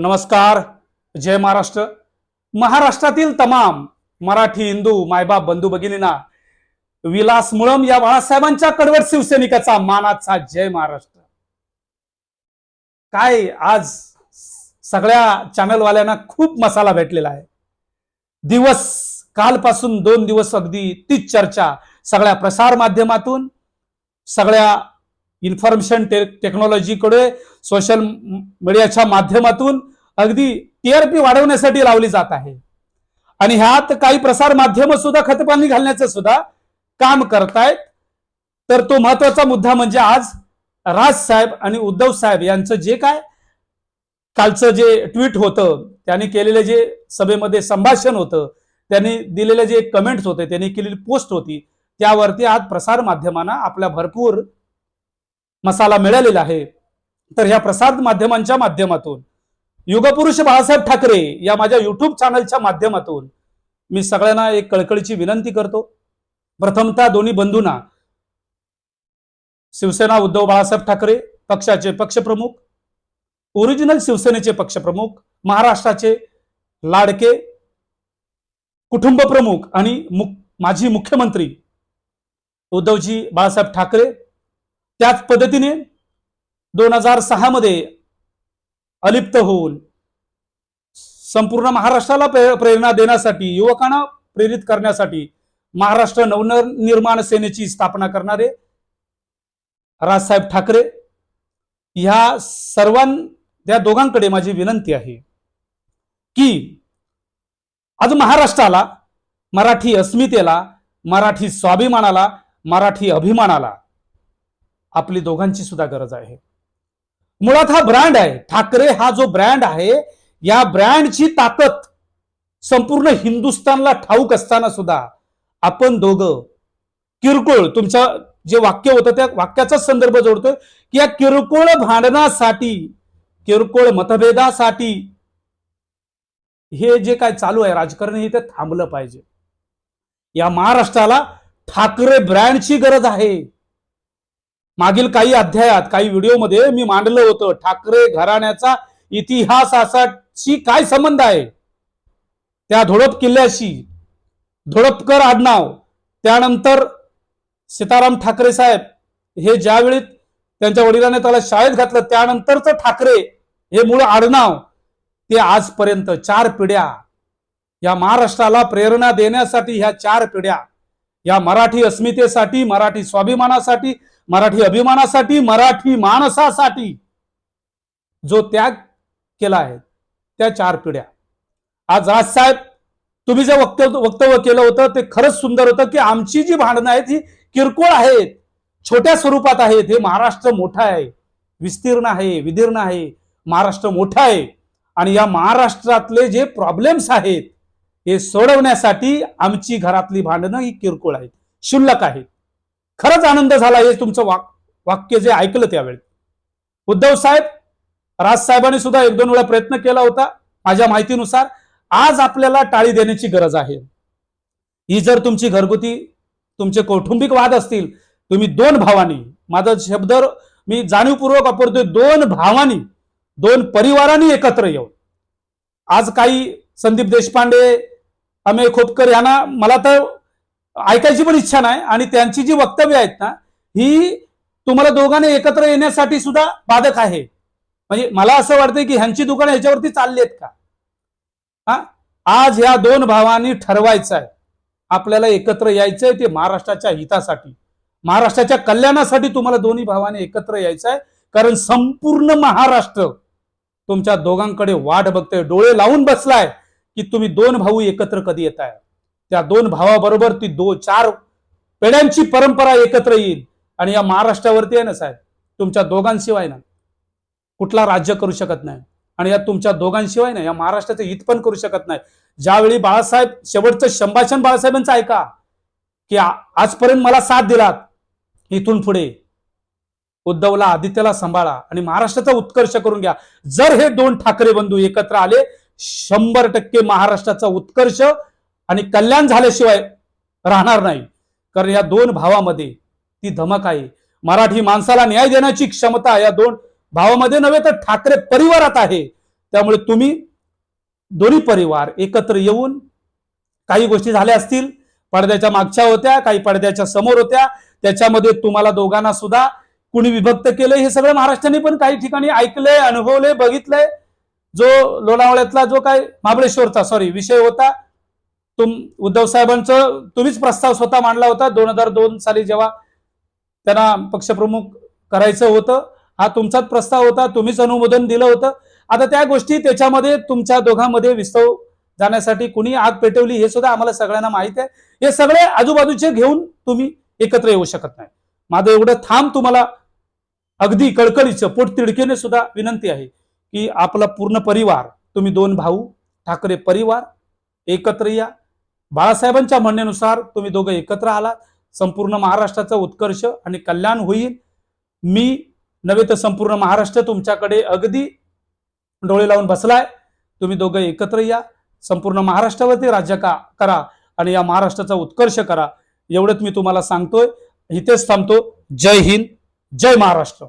नमस्कार. जय महाराष्ट्र. महाराष्ट्रातील तमाम मराठी हिंदू मायबाप बंधू भगिनींना विलास मुळम या बाळासाहेबांच्या कडवट शिवसैनिकाचा मानाचा जय महाराष्ट्र. काय आज सगळ्या चॅनलवाल्यांना खूप मसाला भेटलेला आहे. दिवस कालपासून दोन दिवस अगदी तीच चर्चा सगळ्या प्रसार माध्यमातून सगळ्या इन्फॉर्मेशन टे टेक्नॉलॉजीकडे सोशल मीडियाच्या माध्यमातून अगदी टीआरपी वाढवण्यासाठी लावली जात आहे. आणि ह्यात काही प्रसार माध्यम सुद्धा खतपाणी घालण्याचं सुद्धा काम करतायत. तर तो महत्त्वाचा मुद्दा म्हणजे आज राज साहेब आणि उद्धव साहेब यांचं जे काय कालचं जे ट्विट होतं त्यांनी केलेले जे सभेमध्ये संभाषण होतं त्यांनी दिलेले जे कमेंट्स होते त्यांनी केलेली पोस्ट होती त्यावरती आज प्रसार माध्यमांना आपल्या भरपूर मसाला मिळालेला आहे. तर ह्या प्रसार माध्यमांच्या माध्यमातून युगपुरुष बाळासाहेब ठाकरे या माझ्या युट्यूब चॅनलच्या माध्यमातून मी सगळ्यांना एक कळकळीची विनंती करतो. प्रथमतः दोन्ही बंधूंना शिवसेना उद्धव बाळासाहेब ठाकरे पक्षाचे पक्षप्रमुख ओरिजिनल शिवसेनेचे पक्षप्रमुख महाराष्ट्राचे लाडके कुटुंब प्रमुख आणि मुख- माजी मुख्यमंत्री उद्धवजी बाळासाहेब ठाकरे. त्याच पद्धतीने दोन हजार सहा मध्ये अलिप्त होऊन संपूर्ण महाराष्ट्राला प्रे- प्रेरणा देण्यासाठी युवकांना प्रेरित करण्यासाठी महाराष्ट्र नवनिर्माण सेनेची स्थापना करणारे राजसाहेब ठाकरे ह्या सर्वां त्या दोघांकडे माझी विनंती आहे की आज महाराष्ट्राला मराठी अस्मितेला मराठी स्वाभिमानाला मराठी अभिमानाला आपली दोघांची सुद्धा गरज आहे. मुळात हा ब्रँड आहे. ठाकरे हा जो ब्रँड आहे या ब्रँडची ताकद संपूर्ण हिंदुस्थानला ठाऊक असताना सुद्धा आपण दोघं किरकोळ तुमच्या जे वाक्य होतं त्या वाक्याचा संदर्भ जोडतोय की या किरकोळ भांडणासाठी किरकोळ मतभेदासाठी हे जे काय चालू आहे राजकारण हे ते थांबलं पाहिजे. या महाराष्ट्राला ठाकरे ब्रँडची गरज आहे. मागील काही अध्यायात काही व्हिडिओमध्ये मी मांडलं होतं ठाकरे घराण्याचा इतिहास असा शी काय संबंध आहे? त्या धोडप किल्ल्याशी धोडपकर आडनाव. त्यानंतर सीताराम ठाकरे साहेब हे ज्यावेळी त्यांच्या वडिलांनी त्याला शाळेत घातलं त्यानंतरचं ठाकरे हे मूळ आडनाव. ते आजपर्यंत चार पिढ्या या महाराष्ट्राला प्रेरणा देण्यासाठी ह्या चार पिढ्या या मराठी अस्मितेसाठी मराठी स्वाभिमानासाठी मराठी अभिमानासाठी मराठी माणसासाठी जो त्याग केला आहे त्या चार पिढ्या. आज राजसाहेब तुम्ही जे वक्तव्य वक्तव्य केलं होतं ते खरंच सुंदर होतं की आमची जी भांडणं आहेत ही किरकोळ आहेत छोट्या स्वरूपात आहेत. हे महाराष्ट्र मोठा आहे विस्तीर्ण आहे विदीर्ण आहे महाराष्ट्र मोठा आहे. आणि या महाराष्ट्रातले जे प्रॉब्लेम्स आहेत हे सोडवण्यासाठी आमची घरातली भांडणं ही किरकोळ आहेत शुल्लक आहेत. खरंच आनंद झाला हे तुमचं वाक वाक्य जे ऐकलं त्यावेळी. उद्धव साहेब राज साहेबांनी सुद्धा एक दोन वेळा प्रयत्न केला होता माझ्या माहितीनुसार. आज आपल्याला टाळी देण्याची गरज आहे. ही जर तुमची घरगुती तुमचे कौटुंबिक वाद असतील तुम्ही दोन भावांनी माझा शब्द मी जाणीवपूर्वक वापरतोय दोन भावांनी दोन परिवारांनी एकत्र येऊन. आज काही संदीप देशपांडे अमेय खोपकर यांना मला तर ऐकायची पण इच्छा नाही आणि त्यांची जी वक्तव्य आहेत ना ही तुम्हाला दोघांनी एकत्र येण्यासाठी सुद्धा बाधक आहे. म्हणजे मला असं वाटतंय की ह्यांची दुकानं ह्याच्यावरती चालली आहेत का? हा? आज ह्या दोन भावांनी ठरवायचं आहे आपल्याला एकत्र यायचंय ते महाराष्ट्राच्या हितासाठी. महाराष्ट्राच्या कल्याणासाठी तुम्हाला दोन्ही भावाने एकत्र यायचं आहे कारण संपूर्ण महाराष्ट्र तुमच्या दोघांकडे वाट बघतोय डोळे लावून बसलाय की तुम्ही दोन भाऊ एकत्र कधी येत आहे? त्या दोन भावाबरोबर ती दो चार पेड्यांची परंपरा एकत्र येईल. आणि या महाराष्ट्रावरती आहे ना साहेब तुमच्या दोघांशिवाय ना कुठला राज्य करू शकत नाही. आणि या तुमच्या दोघांशिवाय ना या महाराष्ट्राचं हित पण करू शकत नाही. ज्यावेळी बाळासाहेब शेवटचं संभाषण बाळासाहेबांचं ऐका की आजपर्यंत मला साथ दिलात इथून पुढे. उद्धवला आदित्यला सांभाळा आणि महाराष्ट्राचा उत्कर्ष करून घ्या. जर हे दोन ठाकरे बंधू एकत्र आले शंभर टक्के महाराष्ट्राचा उत्कर्ष आणि कल्याण झाल्याशिवाय राहणार नाही. कारण या दोन भावामध्ये ती धमक आहे. मराठी माणसाला न्याय देण्याची क्षमता या दोन भावामध्ये नव्हे तर ठाकरे परिवारात आहे. त्यामुळे तुम्ही दोन्ही परिवार एकत्र येऊन काही गोष्टी झाल्या असतील. पडद्याच्या मागच्या होत्या काही पडद्याच्या समोर होत्या. त्याच्यामध्ये तुम्हाला दोघांना सुद्धा कुणी विभक्त केलं हे सगळं महाराष्ट्राने पण काही ठिकाणी ऐकलंय अनुभवलंय बघितलंय. जो लोणावळ्यातला जो काय महाबळेश्वरचा सॉरी विषय होता तुम उद्धव साहेबांचं तुम्हीच प्रस्ताव स्वतः मांडला होता. दोन हजार दोन साली जेव्हा त्यांना पक्षप्रमुख करायचं होतं हा तुमचाच प्रस्ताव होता तुम्हीच अनुमोदन दिलं होतं. आता त्या गोष्टी त्याच्यामध्ये तुमच्या दोघांमध्ये विस्तव जाण्यासाठी कुणी आग पेटवली हे सुद्धा आम्हाला सगळ्यांना माहीत आहे. हे सगळे आजूबाजूचे घेऊन तुम्ही एकत्र येऊ शकत नाही. माझं एवढं थांब तुम्हाला अगदी कळकळीचं पोट तिडकीने सुद्धा विनंती आहे की आपला पूर्ण परिवार तुम्ही दोन भाऊ ठाकरे परिवार एकत्र या. बाळासाहेबांच्या म्हणण्यानुसार तुम्ही दोघं एकत्र आलात. संपूर्ण महाराष्ट्राचा उत्कर्ष आणि कल्याण होईल. मी नव्हे तर संपूर्ण महाराष्ट्र तुमच्याकडे अगदी डोळे लावून बसलाय. तुम्ही दोघं एकत्र या. संपूर्ण महाराष्ट्रावरती राज्य का करा आणि या महाराष्ट्राचा उत्कर्ष करा. एवढंच मी तुम्हाला सांगतोय. इथेच थांबतो. जय हिंद. जय महाराष्ट्र.